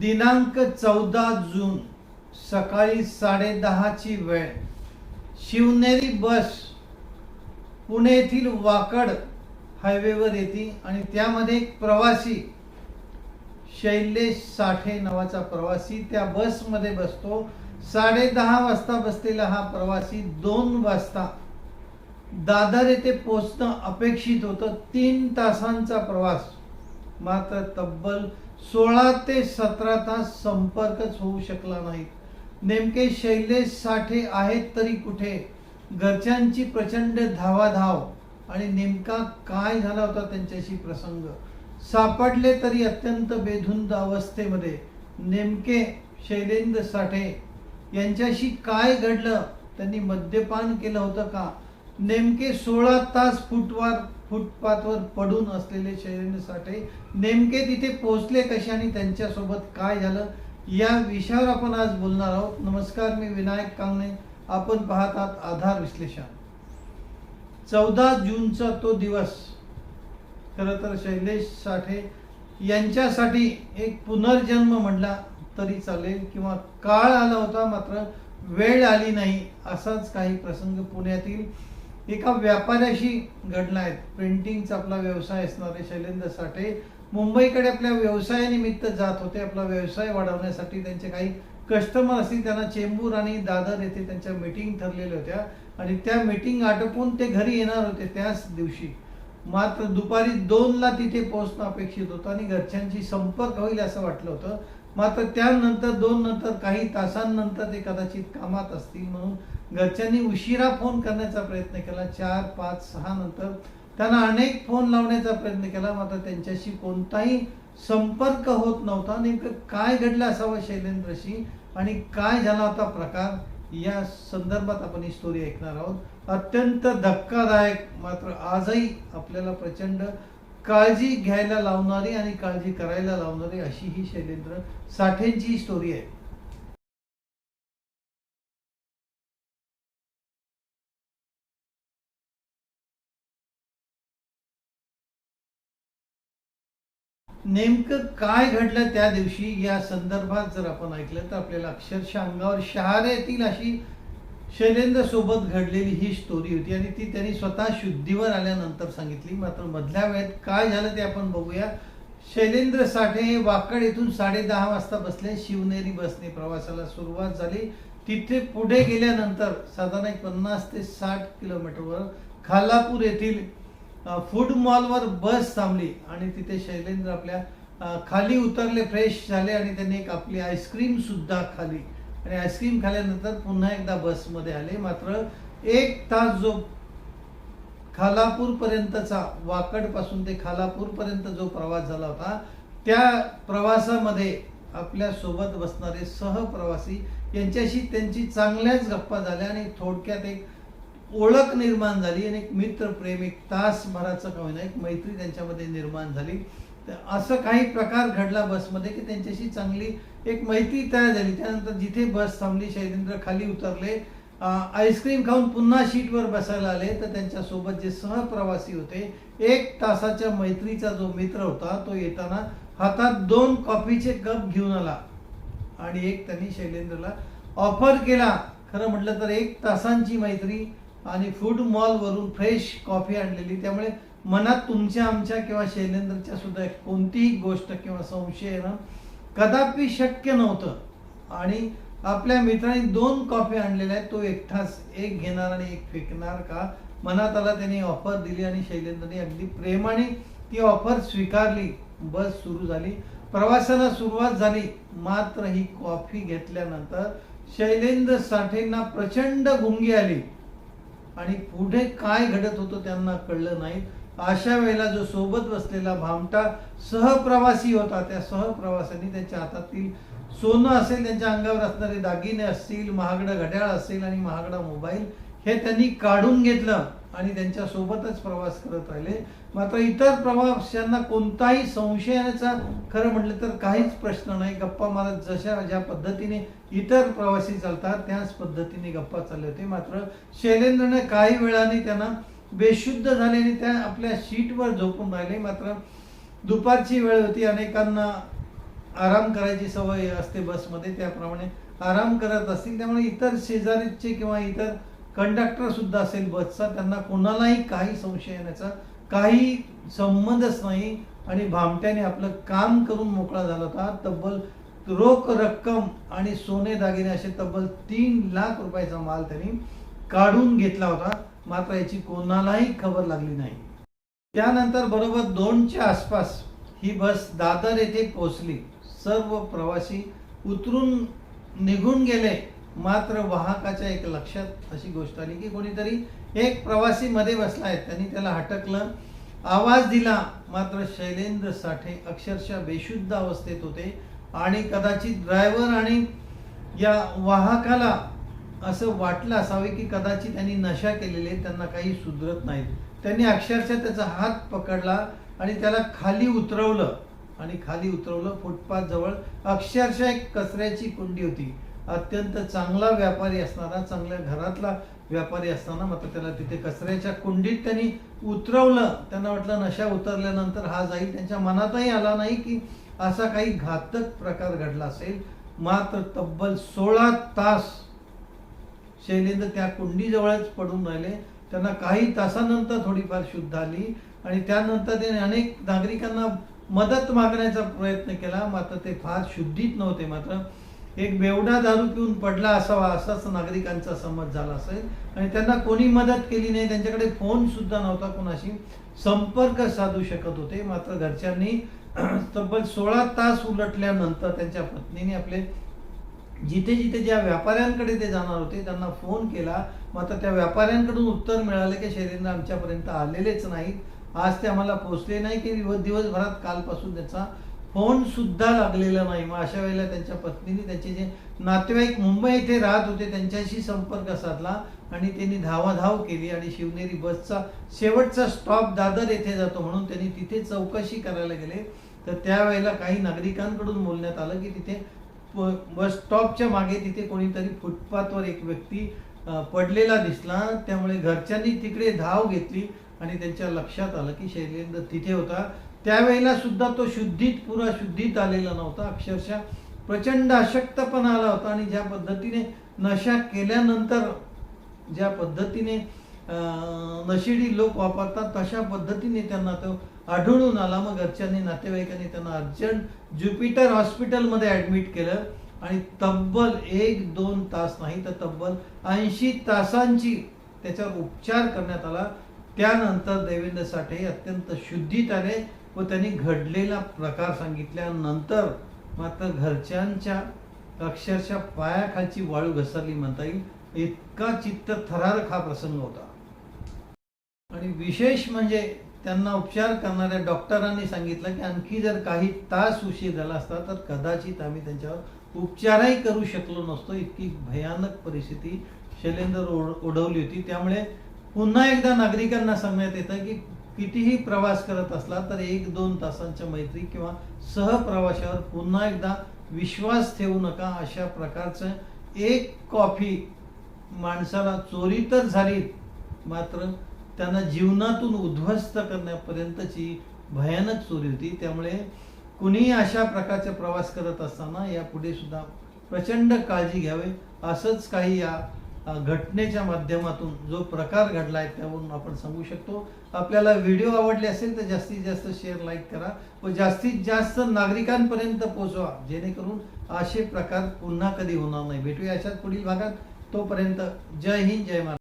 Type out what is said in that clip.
दिनांक चौदा जून सकाळी साडेदहाची वेळ. शिवनेरी बस पुणे येथील वाकड हायवेवर येते आणि त्यामध्ये एक प्रवासी शैलेश साठे नावाचा प्रवासी त्या बसमध्ये बसतो. साडेदहा वाजता बसलेला हा प्रवासी दोन वाजता दादर येथे पोचणं अपेक्षित होतं. तीन तासांचा प्रवास मात्र तब्बल सोळा ते सतरा तास संपर्कच होऊ शकला नाही. नेमके शैलेश साठे आहेत तरी कुठे? घरच्यांची प्रचंड धावाधाव आणि नेमका काय झाला होता त्यांच्याशी प्रसंग? सापडले तरी अत्यंत बेधुंद अवस्थेमध्ये नेमके शैलेंद्र साठे यांच्याशी काय घडलं? त्यांनी मद्यपान केलं होतं का? नेमके सोळा तास फुटवार फुटपाथवर पडून असलेले शैलेंद्र साठे नेमके तिथे पोहोचले कसे आणि त्यांच्यासोबत काय झालं या विषयावर आपण आज बोलणार आहोत. नमस्कार मी विनायक कांगणे. आपण पाहत आहात आधार विश्लेषण. चौदा जूनचा तो दिवस. खरं तर शैलेश साठे यांच्यासाठी एक पुनर्जन्म म्हणला तरी चालेल किंवा काळ आला होता मात्र वेळ आली नाही असाच काही प्रसंग पुण्यातील एका व्यापाऱ्याशी घडला आहेत. प्रिंटिंगचा आपला व्यवसाय असणारे शैलेंद्र साठे मुंबईकडे आपल्या व्यवसायानिमित्त जात होते. आपला व्यवसाय वाढवण्यासाठी त्यांचे काही कस्टमर असतील त्यांना चेंबूर आणि दादर येथे त्यांच्या मीटिंग ठरलेल्या होत्या. आणि त्या मीटिंग आटोपून ते घरी येणार होते त्याच दिवशी. मात्र दुपारी दोनला तिथे पोहोचणं अपेक्षित होतं आणि घरच्यांशी संपर्क होईल असं वाटलं होतं. मात्र त्यानंतर दोन नंतर काही तासांनंतर ते कदाचित कामात असतील म्हणून घरच्यांनी उशिरा फोन करण्याचा प्रयत्न केला. चार पाच सहा नंतर त्यांना अनेक फोन लावण्याचा प्रयत्न केला. मात्र त्यांच्याशी कोणताही संपर्क होत नव्हता. नेमकं काय घडलं असावं शैलेंद्रशी आणि काय झाला होता प्रकार? या संदर्भात आपण ही स्टोरी ऐकणार आहोत. अत्यंत धक्कादायक मात्र आजही आपल्याला प्रचंड काळजी घ्यायला लावणारी आणि काळजी करायला लावणारी अशी ही शैलेंद्र साठेंची स्टोरी आहे. नेमकं काय घडलं त्या दिवशी? या संदर्भात जर आपण ऐकलं तर आपल्याला अक्षरशः अंगावर शहारे येतील अशी शैलेंद्र सोबत घडलेली ही स्टोरी होती आणि ती त्यांनी स्वतः शुद्धीवर आल्यानंतर सांगितली. मात्र मधल्या वेळेत काय झालं ते आपण बघूया. शैलेंद्र साठे हे वाकड येथून साडे दहा वाजता बसले. शिवनेरी बसने प्रवासाला सुरुवात झाली. तिथे पुढे गेल्यानंतर साधारण एक पन्नास ते साठ किलोमीटरवर खालापूर येथील फूड मॉलवर बस थांबली आणि तिथे शैलेंद्र आपल्या खाली उतरले फ्रेश झाले आणि त्यांनी एक आपली आईस्क्रीम सुद्धा खाली. आणि आईस्क्रीम खाल्यानंतर पुन्हा एकदा बसमध्ये आले. मात्र एक तास जो खालापूरपर्यंतचा वाकडपासून ते खालापूरपर्यंत जो प्रवास झाला होता त्या प्रवासामध्ये आपल्यासोबत बसणारे सहप्रवासी यांच्याशी त्यांची चांगल्याच गप्पा झाल्या आणि थोडक्यात एक ओळख निर्माण झाली आणि एक मित्रप्रेम एक तासभराचं का होईना एक मैत्री त्यांच्यामध्ये निर्माण झाली. तर असं काही प्रकार घडला बसमध्ये की त्यांच्याशी चांगली एक माहिती तयार झाली. त्यानंतर जिथे बस थांबली शैलेंद्र खाली उतरले आईस्क्रीम खाऊन पुन्हा शीटवर बसायला आले तर त्यांच्यासोबत जे सहप्रवासी होते एक तासाच्या मैत्रीचा जो मित्र होता तो येताना हातात दोन कॉफीचे कप घेऊन आला आणि एक त्यांनी शैलेंद्रला ऑफर केला. खरं म्हटलं तर एक तासांची मैत्री आणि फूड मॉलवरून फ्रेश कॉफी आणलेली. त्यामुळे मनात तुमच्या आमच्या किंवा शैलेंद्रच्या सुद्धा कोणतीही गोष्ट किंवा संशय येणं कदापि शक्य नव्हतं. आणि आपल्या मित्राने दोन कॉफी आणलेल्या आहेत तो एकटाच एक घेणार आणि एक फेकणार का? मनात आला त्यांनी ऑफर दिली आणि शैलेंद्रने अगदी प्रेमाने ती ऑफर स्वीकारली. बस सुरू झाली. प्रवासाला सुरुवात झाली. मात्र ही कॉफी घेतल्यानंतर शैलेंद्र साठेंना प्रचंड गुंगी आली. आणि पुढे काय घडत होतं त्यांना कळलं नाही. अशा वेळेला जो सोबत बसलेला भामटा सहप्रवासी होता त्या सहप्रवासांनी त्यांच्या हातातील सोनं असेल त्यांच्या अंगावर असणारे दागिने असतील महागडं घड्याळ असेल आणि महागडा मोबाईल हे त्यांनी काढून घेतलं आणि त्यांच्या सोबतच प्रवास करत राहिले. मात्र इतर प्रवाशांना कोणताही संशयाचा खरं म्हटलं तर काहीच प्रश्न नाही. गप्पा मारत जशा ज्या पद्धतीने इतर प्रवासी चालतात त्याच पद्धतीने गप्पा चालले होते. मात्र शैलेंद्रने काही वेळाने त्यांना बेशुद्ध झाल्याने त्या आपल्या सीटवर झोपून राहिले. मात्र दुपारची वेळ होती. अनेकांना आराम करायची सवय असते बसमध्ये. त्याप्रमाणे आराम करत असतील. त्यामुळे इतर शेजारीचे किंवा इतर कंडक्टर सुद्धा असेल बसचा. त्यांना कोणालाही काही संशय येण्याचा काही संबंधच नाही. आणि भामट्याने आपलं काम करून मोकळा झाला होता. तब्बल रोख रक्कम आणि सोने दागिने असे तब्बल तीन लाख रुपयाचा माल त्यांनी काढून घेतला होता. मात्र याची कोणालाही खबर लागली नाही. त्यानंतर बरोबर दोनच्या आसपास ही बस दादर येथे पोहोचली. सर्व प्रवासी उतरून निघून गेले. मात्र वाहकाच्या एक लक्षात अशी गोष्ट आली की कोणीतरी एक प्रवासी मध्ये बसला आहे. त्यांनी त्याला हटकलं आवाज दिला. मात्र शैलेंद्र साठे अक्षरशः बेशुद्ध अवस्थेत होते आणि कदाचित ड्रायव्हर आणि या वाहकाला असं वाटलं असावे की कदाचित त्यांनी नशा केलेले त्यांना काही सुधरत नाहीत त्यांनी अक्षरशः त्याचा हात पकडला आणि त्याला खाली उतरवलं. आणि खाली उतरवलं फुटपाथ जवळ अक्षरशः एक कचऱ्याची कुंडी होती. अत्यंत चांगला व्यापारी असणारा चांगल्या घरातला व्यापारी असताना मात्र त्याला तिथे कचऱ्याच्या कुंडीत त्यांनी उतरवलं. त्यांना वाटलं नशा उतरल्यानंतर हा जाईल. त्यांच्या मनातही आला नाही की असा काही घातक प्रकार घडला असेल. मात्र तब्बल सोळा तास शैलेंद्र त्या कुंडीजवळच पडून राहिले. त्यांना काही तासानंतर थोडीफार शुद्ध आली आणि त्यानंतर त्याने अनेक नागरिकांना मदत मागण्याचा प्रयत्न केला मात्र ते फार शुद्धीत नव्हते मात्र. एक बेवडा दारू पिऊन पडला असावा असाच नागरिकांचा समज झाला असेल. आणि त्यांना कोणी मदत केली नाही त्यांच्याकडे फोन सुद्धा नव्हता कोणाशी. संपर्क साधू शकत होते मात्र घरच्यांनी तब्बल सोळा तास उलटल्यानंतर त्यांच्या पत्नीने आपले जिथे जिथे ज्या व्यापाऱ्यांकडे ते जाणार होते त्यांना फोन केला. मग आता त्या व्यापाऱ्यांकडून उत्तर मिळालं की शैलेंद्र आमच्यापर्यंत आलेलेच नाहीत. आज ते आम्हाला पोहोचले नाही की दिवसभरात कालपासून त्याचा फोन सुद्धा लागलेला नाही. मग अशा वेळेला त्यांच्या पत्नीने त्यांचे जे नातेवाईक मुंबई येथे राहत होते त्यांच्याशी संपर्क साधला आणि त्यांनी धावाधाव केली आणि शिवनेरी बसचा शेवटचा स्टॉप दादर येथे जातो म्हणून त्यांनी तिथे चौकशी करायला गेले. तर त्यावेळेला काही नागरिकांकडून बोलण्यात आलं की तिथे बस स्टॉपच्या मागे तिथे कोणीतरी फुटपाथवर एक व्यक्ती पडलेला दिसला. त्यामुळे घरच्यांनी तिकडे धाव घेतली आणि त्यांच्या लक्षात आलं की शैलेंद्र तिथे होता. त्यावेळेला सुद्धा तो शुद्धीत पुरा शुद्धीत आलेला नव्हता. अक्षरशः प्रचंड अशक्तपणा आला होता आणि ज्या पद्धतीने नशा केल्यानंतर ज्या पद्धतीने नशिडी लोक वापरतात तशा पद्धतीने त्यांना तो आढळून आला. मग घरच्यांनी नातेवाईकांनी त्यांना अर्जंट ज्युपिटर हॉस्पिटलमध्ये ऍडमिट केलं. आणि तब्बल एक दोन तास नाही तर तब्बल ऐंशी तासांची त्याच्यावर उपचार करण्यात आला. त्यानंतर देवेंद्र साठे अत्यंत शुद्धीत आले व त्यांनी घडलेला प्रकार सांगितल्यानंतर मात्र घरच्यांच्या अक्षरशः पायाखालची वाळू घसरली म्हणता येईल. इतका चित्त थरारक हा प्रसंग होता. आणि विशेष म्हणजे त्यांना उपचार करणाऱ्या डॉक्टरांनी सांगितलं की आणखी जर काही तास उशीर झाला असता तर कदाचित आम्ही त्यांच्यावर उपचारही करू शकलो नसतो. इतकी भयानक परिस्थिती शैलेंद्र ओढ- ओढवली होती. त्यामुळे पुन्हा एकदा नागरिकांना सांगण्यात येतं की कितीही प्रवास करत असला तर एक दोन तासांच्या मैत्री किंवा सहप्रवाशावर पुन्हा एकदा विश्वास ठेवू नका. अशा प्रकारचं एक कॉफी माणसाला चोरी तर झाली मात्र त्यांना जीवनातून उद्ध्वस्त करण्यापर्यंतची भयानक चोरी होती. त्यामुळे कुणीही अशा प्रकारचा प्रवास करत असताना यापुढे सुद्धा प्रचंड काळजी घ्यावी. असंच काही या घटनेच्या माध्यमातून जो प्रकार घडला आहे त्यावरून आपण सांगू शकतो. आपल्याला व्हिडिओ आवडले असेल तर जास्तीत जास्त शेअर लाईक करा व जास्तीत जास्त नागरिकांपर्यंत पोहोचवा जेणेकरून असे प्रकार पुन्हा कधी होणार नाही. भेटूया अशाच पुढील भागात. तोपर्यंत जय हिंद जय महाराज